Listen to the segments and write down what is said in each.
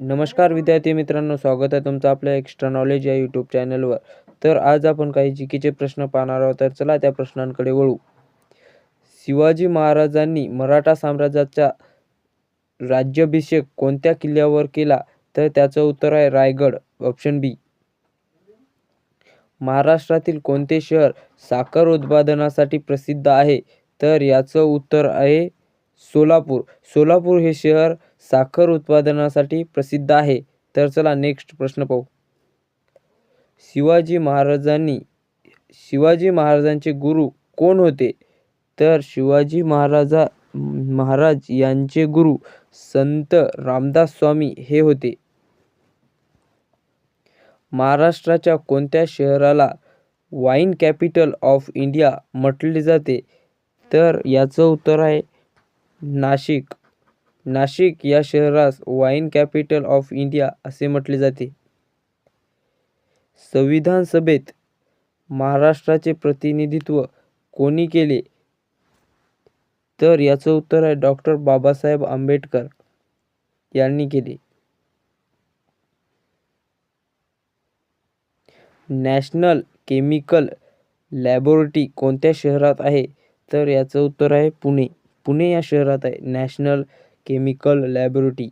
नमस्कार विद्यार्थी मित्रांनो स्वागत आहे तुमचं आपल्या एक्स्ट्रा नॉलेज या यूट्यूब चॅनलवर तर आज आपण काही चिकीचे प्रश्न पाहणार आहोत तर चला त्या प्रश्नांकडे वळू. शिवाजी महाराजांनी मराठा साम्राज्याचा राज्याभिषेक कोणत्या किल्ल्यावर केला? तर त्याचं उत्तर आहे रायगड ऑप्शन बी महाराष्ट्रातील कोणते शहर साखर उत्पादनासाठी प्रसिद्ध आहे? तर याचं उत्तर आहे सोलापूर. सोलापूर हे शहर साखर उत्पादनासाठी प्रसिद्ध आहे. तर चला नेक्स्ट प्रश्न पाहू. शिवाजी महाराजांनी शिवाजी महाराजांचे गुरु कोण होते? तर शिवाजी महाराजा महाराज यांचे गुरु संत रामदास स्वामी हे होते. महाराष्ट्राच्या कोणत्या शहराला वाईन कॅपिटल ऑफ इंडिया म्हटले जाते? तर याचं उत्तर आहे नाशिक. नाशिक या शहरास वाईन कॅपिटल ऑफ इंडिया असे म्हटले जाते. संविधान सभेत महाराष्ट्राचे प्रतिनिधित्व कोणी केले? तर याचं उत्तर आहे डॉक्टर बाबासाहेब आंबेडकर यांनी केले. नॅशनल केमिकल लॅबोरेटरी कोणत्या शहरात आहे? तर याचं उत्तर आहे पुणे. पुणे या शहरात आहे. National chemical laboratory.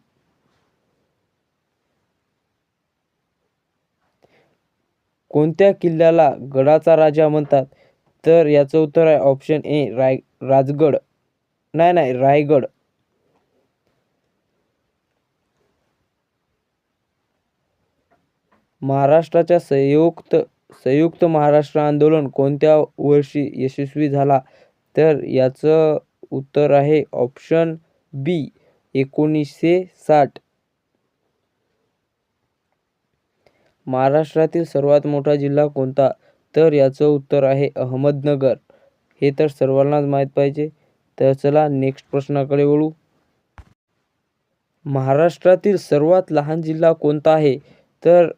कोणत्या किल्ल्याला गडाचा राजा म्हणतात? तर याचं उत्तर आहे ऑप्शन ए राय राजगड. नाही नाही रायगड. महाराष्ट्राच्या संयुक्त संयुक्त महाराष्ट्र आंदोलन कोणत्या वर्षी यशस्वी झाला? तर याचं उत्तर आहे ऑप्शन बी एकोणीसशे साठ. महाराष्ट्रातील सर्वात मोठा जिल्हा कोणता? तर याचं उत्तर आहे अहमदनगर. हे तर सर्वांनाच माहीत पाहिजे. तर चला नेक्स्ट प्रश्नाकडे वळू. महाराष्ट्रातील सर्वात लहान जिल्हा कोणता आहे? तर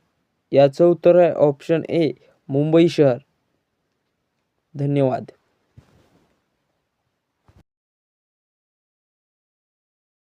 याचं उत्तर आहे ऑप्शन ए मुंबई शहर. धन्यवाद.